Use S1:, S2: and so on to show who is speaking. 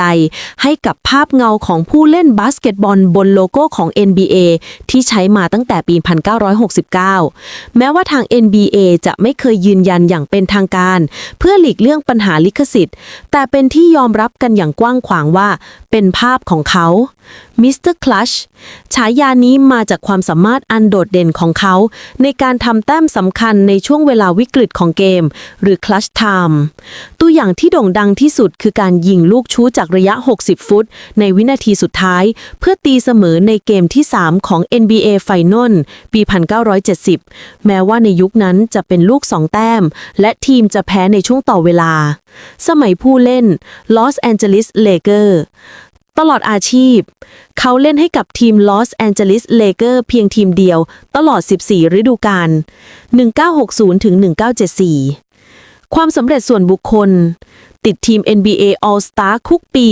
S1: ใจ ให้กับภาพเงาของผู้เล่นบาสเกตบอลบนโลโก้ของ NBA ที่ใช้มาตั้งแต่ปี 1969 แม้ว่าทาง NBA จะไม่เคยยืนยันอย่างเป็นทางการ เพื่อหลีกเลี่ยงปัญหาลิขสิทธิ์ แต่เป็นที่ยอมรับกันอย่างกว้างขวางว่า เป็นภาพของเขา มิสเตอร์คลัชฉายานี้มาจากความสามารถอันโดดเด่นของเขา ในการทำแต้มสำคัญในช่วงเวลาวิกฤตของเกม หรือคลัชไทม์ตัวอย่างที่โด่งดังที่สุดคือการยิงลูกชู้จากระยะ 60 ฟุต ในวินาทีสุดท้าย เพื่อตีเสมอในเกมที่ 3 ของ NBA Final ปี 1970 แม้ว่าในยุคนั้นจะเป็นลูกสองแต้ม และทีมจะแพ้ในช่วงต่อเวลา สมัยผู้เล่น Los Angeles Lakers ตลอดอาชีพ เขาเล่นให้กับทีม Los Angeles Lakers เพียงทีมเดียว ตลอด 14 ฤดูกาล 1960 ถึง 1974 ความสำเร็จส่วนบุคคล ติดทีม NBA All-Star คุกปี